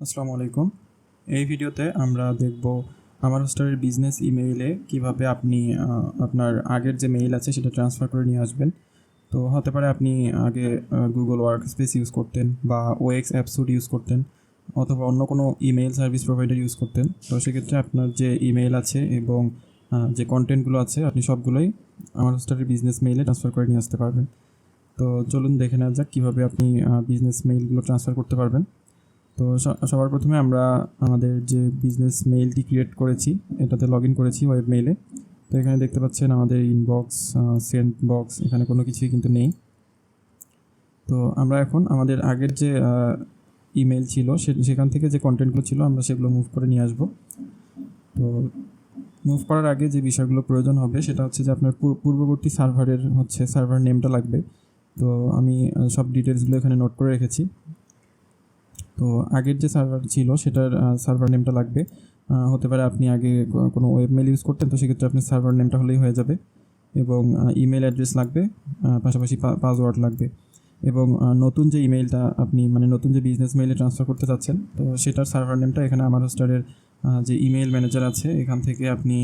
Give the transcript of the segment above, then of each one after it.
আসসালামু আলাইকুম। এই ভিডিওতে আমরা দেখব আমার হোস্টারের বিজনেস ইমেইলে কীভাবে আপনি আপনার আগের যে মেইল আছে সেটা ট্রান্সফার করে নিয়ে আসবেন। তো হতে পারে আপনি আগে গুগল ওয়ার্ক স্পেস ইউজ করতেন বা ওএক্স অ্যাপসুট ইউজ করতেন অথবা অন্য কোনো ইমেইল সার্ভিস প্রোভাইডার ইউজ করতেন। তো সেক্ষেত্রে আপনার যে ইমেইল আছে এবং যে কন্টেন্টগুলো আছে আপনি সবগুলোই আমার হোস্টারের বিজনেস মেইলে ট্রান্সফার করে নিয়ে আসতে পারবেন। তো চলুন দেখে নেওয়া যাক কীভাবে আপনি বিজনেস মেইলগুলো ট্রান্সফার করতে পারবেন। তো সবার প্রথমে আমরা আমাদের যে বিজনেস মেইলটি ক্রিয়েট করেছি, এটাতে লগ ইন করেছি ওয়েব মেইলে তো এখানে দেখতে পাচ্ছেন আমাদের ইনবক্স সেন্ট বক্স এখানে কোনো কিছুই কিন্তু নেই। তো আমরা এখন আমাদের আগের যে ইমেল ছিল সেখান থেকে যে কন্টেন্টগুলো ছিল, আমরা সেগুলো মুভ করে নিয়ে আসব। তো মুভ করার আগে যে বিষয়গুলো প্রয়োজন হবে, সেটা হচ্ছে যে আপনার পূর- পূর্ববর্তী সার্ভারের হচ্ছে সার্ভার নেমটা লাগবে। তো আমি সব ডিটেলসগুলো এখানে নোট করে রেখেছি। তো আগের যে সার্ভার ছিল, সেটার সার্ভার নেমটা লাগবে। হতে পারে আপনি আগে কোনো ওয়েব মেল ইউজ করতেন, তো সেক্ষেত্রে আপনার সার্ভার নেমটা হলেই হয়ে যাবে। এবং ইমেল অ্যাড্রেস লাগবে পাশাপাশি পাসওয়ার্ড লাগবে। এবং নতুন যে ইমেলটা আপনি মানে নতুন যে বিজনেস মেইলে ট্রান্সফার করতে চাচ্ছেন, তো সেটার সার্ভার নেমটা এখানে আমার হোস্টারের যে ইমেল ম্যানেজার আছে, এখান থেকে আপনি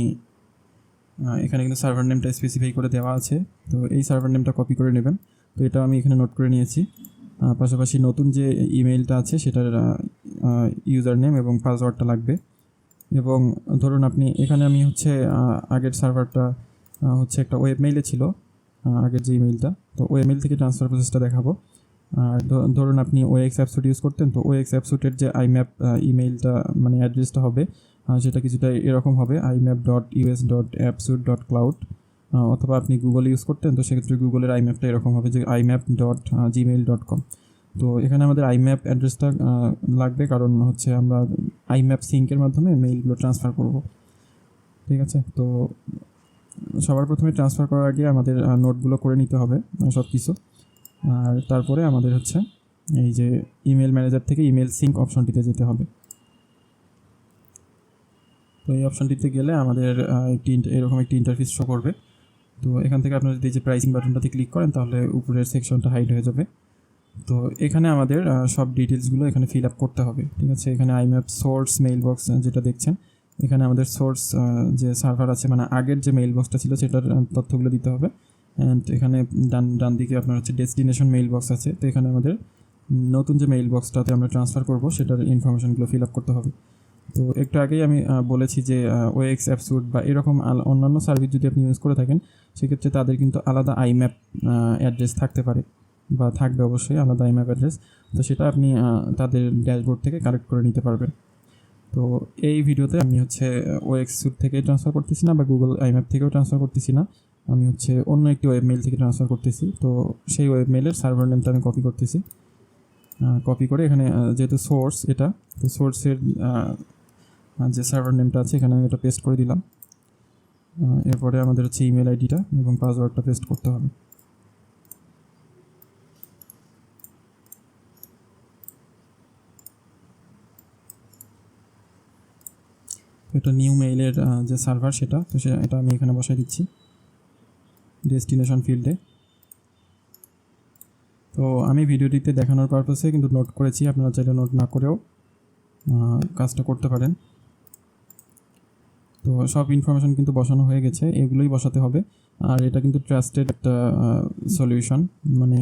এখানে কিন্তু সার্ভার নেমটা স্পেসিফাই করে দেওয়া আছে। তো এই সার্ভার নেমটা কপি করে নেবেন। তো এটা আমি এখানে নোট করে নিয়েছি। পাশাপাশি নতুন যে ইমেইলটা আছে, সেটার ইউজার নেম এবং পাসওয়ার্ডটা লাগবে। এবং ধরুন আপনি, এখানে আমি হচ্ছে আগের সার্ভারটা হচ্ছে একটা ওয়েব মেইলে ছিল আগের যে ইমেইলটা, তো ওয়েব মেইল থেকে ট্রান্সফার প্রসেসটা দেখাবো। আর ধরুন আপনি ওএক্স অ্যাপসুট ইউজ করতেন, তো ওএক্স অ্যাপসুটের যে আইম্যাপ ইমেইলটা মানে অ্যাড্রেসটা হবে সেটা কিছুটা এরকম হবে IMAP dot US dot appsuite dot cloud অথবা আপনি গুগল ইউজ করতেন, তো সেক্ষেত্রে গুগলের আইম্যাপটা এরকম হবে যে IMAP dot Gmail dot com তো এখানে আমাদের আইম্যাপ অ্যাড্রেসটা লাগবে, কারণ হচ্ছে আমরা আইম্যাপ সিঙ্কের মাধ্যমে মেইলগুলো ট্রান্সফার করব। ঠিক আছে? তো সবার প্রথমে ট্রান্সফার করার আগে আমাদের নোটগুলো করে নিতে হবে সব কিছু আর তারপরে আমাদের হচ্ছে এই যে ইমেল ম্যানেজার থেকে ইমেল সিঙ্ক অপশনটিতে যেতে হবে। তো এই অপশনটিতে গেলে আমাদের একটি এরকম একটি ইন্টারফেস শো করবে। তো এখান থেকে আপনারা যদি যে প্রাইসিং বাটনটাতে ক্লিক করেন, তাহলে উপরের সেকশনটা হাইড হয়ে যাবে। তো এখানে আমাদের সব ডিটেলসগুলো এখানে ফিল আপ করতে হবে, ঠিক আছে? এখানে আইম্যাপ সোর্স মেইল বক্স যেটা দেখছেন, এখানে আমাদের সোর্স যে সার্ভার আছে মানে আগের যে মেইল বক্সটা ছিল, সেটার তথ্যগুলো দিতে হবে। অ্যান্ড এখানে ডান ডান দিকে আপনার হচ্ছে ডেস্টিনেশন মেইল বক্স আছে। তো এখানে আমাদের নতুন যে মেইল বক্সটাতে আমরা ট্রান্সফার করব, সেটার ইনফরমেশনগুলো ফিল আপ করতে হবে। তো একটু আগেই আমি বলেছি যে ওএক্স অ্যাপসুট বা এরকম অন্যান্য সার্ভিস যদি আপনি ইউজ করে থাকেন, সেক্ষেত্রে তাদের কিন্তু আলাদা আইম্যাপ অ্যাড্রেস থাকতে পারে বা থাকবে অবশ্যই আলাদা আইম্যাপ অ্যাড্রেস তো সেটা আপনি তাদের ড্যাশবোর্ড থেকে কালেক্ট করে নিতে পারবেন। তো এই ভিডিওতে আমি হচ্ছে ওএক্স সুট থেকে ট্রান্সফার করতেছি না বা গুগল আইম্যাপ থেকেও ট্রান্সফার করতেছি না। আমি হচ্ছে অন্য একটি ওয়েব মেইল থেকে ট্রান্সফার করতেছি। তো সেই ওয়েব মেইলের সার্ভার নেমটা আমি কপি করতেছি। কপি করে এখানে যেহেতু সোর্স এটা, তো সোর্সের যে সার্ভার নেমটা আছে, এখানে আমি এটা পেস্ট করে দিলাম। এরপরে আমাদের হচ্ছে ইমেল আইডিটা এবং পাসওয়ার্ডটা পেস্ট করতে হবে। এটা নিউ মেইলের যে সার্ভার সেটা, তো সে এটা আমি এখানে বসাই দিচ্ছি। ডেস্টিনেশন ফিল্ডে তো আমি ভিডিওটিতে দেখানোর পারপাসে কিন্তু নোট করেছি, আপনারা চাইলে নোট না করেও কাজটা করতে পারেন। তো সব ইনফরমেশন কিন্তু বসানো হয়ে গেছে, এগুলোই বসাতে হবে। আর এটা কিন্তু ট্রাস্টেড একটা সলিউশন মানে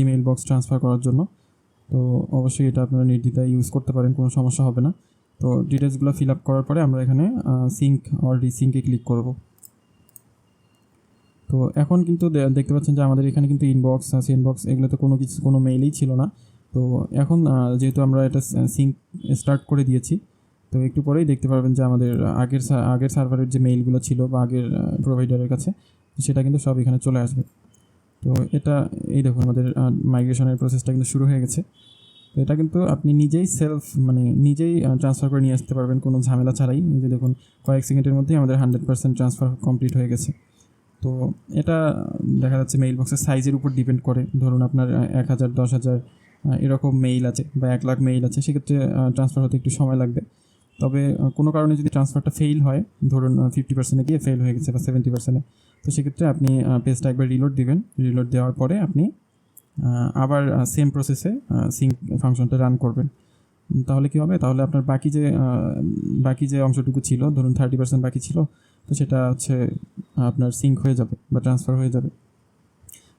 ইমেল বক্স ট্রান্সফার করার জন্য। তো অবশ্যই এটা আপনারা নির্দ্বিধায় ইউজ করতে পারেন, কোনো সমস্যা হবে না। তো ডিটেলসগুলো ফিল আপ করার পরে আমরা এখানে সিঙ্ক অর রিসিঙ্কে ক্লিক করব। তো এখন কিন্তু দেখতে পাচ্ছেন যে আমাদের এখানে কিন্তু ইনবক্স সেন্ডবক্স এগুলোতে কোনো কিছু, কোনো মেইলই ছিল না। তো এখন যেহেতু আমরা এটা সিঙ্ক স্টার্ট করে দিয়েছি তো একটু পরেই দেখতে পারবেন যে আমাদের আগের আগের সার্ভারের যে মেইলগুলো ছিল বা আগের প্রোভাইডারের কাছে, সেটা কিন্তু সব এখানে চলে আসবে। তো এটা, এই দেখুন আমাদের মাইগ্রেশনের প্রসেসটা কিন্তু শুরু হয়ে গেছে। তো এটা কিন্তু আপনি নিজেই সেলফ মানে নিজেই ট্রান্সফার করে নিয়ে আসতে পারবেন, কোনো ঝামেলা ছাড়াই। যে দেখুন, কয়েক সেকেন্ডের মধ্যেই আমাদের হান্ড্রেড পার্সেন্ট ট্রান্সফার কমপ্লিট হয়ে গেছে। তো এটা দেখা যাচ্ছে মেইল বক্সের সাইজের উপর ডিপেন্ড করে। ধরুন আপনার এক হাজার, দশ হাজার এরকম মেইল আছে বা এক লাখ মেইল আছে, সেক্ষেত্রে ট্রান্সফার হতে একটু সময় লাগবে। তবে কোনো কারণে যদি ট্রান্সফারটা ফেল হয়, ধরুন ফিফটি পার্সেন্টে গিয়ে ফেল হয়ে গেছে বা সেভেন্টি পার্সেন্টে তো সেক্ষেত্রে আপনি পেজটা একবার রিলোড দিবেন। রিলোড দেওয়ার পরে আপনি আবার সেম প্রসেসে সিঙ্ক ফাংশনটা রান করবেন। তাহলে কি হবে? তাহলে আপনার বাকি যে বাকি যে অংশটুকু ছিল, ধরুন থার্টি পার্সেন্ট বাকি ছিল, তো সেটা হচ্ছে, আপনার সিঙ্ক হয়ে যাবে বা ট্রান্সফার হয়ে যাবে।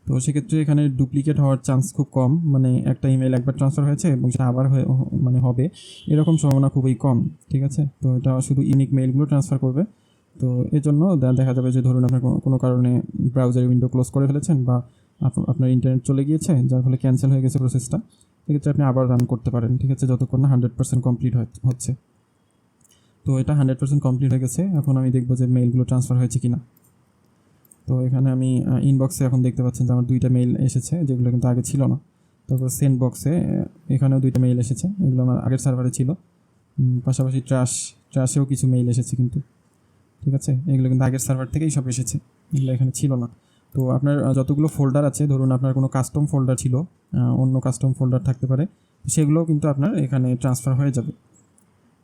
তো সেক্ষেত্রে এখানে ডুপ্লিকেট হওয়ার চান্স খুব কম। মানে একটা ইমেল একবার ট্রান্সফার হয়েছে এবং সেটা আবার হয়ে মানে হবে। এরকম সম্ভাবনা খুবই কম, ঠিক আছে? তো এটা শুধু ইউনিক মেইলগুলো ট্রান্সফার করবে। তো এর জন্য দেখা যাবে যে ধরুন আপনার কোনো- কারণে ব্রাউজার উইন্ডো ক্লোজ করে ফেলেছেন বা আপ- আপনার ইন্টারনেট চলে গিয়েছে, যার ফলে ক্যান্সেল হয়ে গেছে প্রসেসটা সেক্ষেত্রে আপনি আবার রান করতে পারেন, ঠিক আছে? যতক্ষণ না হান্ড্রেড পার্সেন্ট কমপ্লিট হচ্ছে। তো এটা হান্ড্রেড পার্সেন্ট কমপ্লিট হয়ে গেছে। এখন আমি দেখব যে মেইলগুলো ট্রান্সফার হয়েছে কিনা। তো এখানে আমি ইনবক্সে এখন দেখতে পাচ্ছেন যে আমার দুইটা মেইল এসেছে, যেগুলো কিন্তু আগে ছিল না। তারপর সেন্ড বক্সে এখানেও দুইটা মেইল এসেছে, এগুলো আমার আগের সার্ভারে ছিল। পাশাপাশি ট্রাশ ট্রাশেও কিছু মেইল এসেছে কিন্তু। ঠিক আছে? এগুলো কিন্তু আগের সার্ভার থেকেই সব এসেছে, এগুলো এখানে ছিল না। তো আপনার যতগুলো ফোল্ডার আছে, ধরুন আপনার কোনো কাস্টম ফোল্ডার ছিল অন্য কাস্টম ফোল্ডার থাকতে পারে, সেগুলোও কিন্তু আপনার এখানে ট্রান্সফার হয়ে যাবে।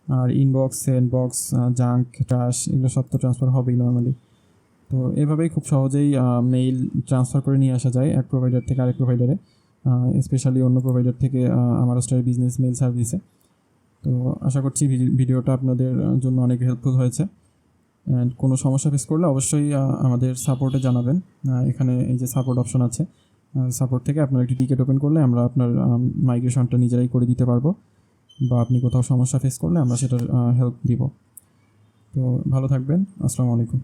আর inbox send box junk trash এগুলো সব তো ট্রান্সফার হবেই নর্মালি তো এভাবেই খুব সহজেই মেইল ট্রান্সফার করে নিয়ে আসা যায় এক প্রোভাইডার থেকে আরেক প্রোভাইডারে স্পেশালি অন্য প্রোভাইডার থেকে আমার স্টার বিজনেস মেইল সার্ভিসে তো আশা করছি ভিডি- ভিডিওটা আপনাদের জন্য অনেক হেল্পফুল হয়েছে। অ্যান্ড কোনো সমস্যা ফেস করলে অবশ্যই আমাদের সাপোর্টে জানাবেন। এখানে এই যে সাপোর্ট অপশন আছে সাপোর্ট থেকে আপনার একটি টিকিট ওপেন করলে আমরা আপনার মাইগ্রেশনটা নিজেরাই করে দিতে পারব। বা আপনি কোথাও সমস্যা ফেস করলে আমরা সেটার হেল্প দিব। তো ভালো থাকবেন। আসসালামু আলাইকুম।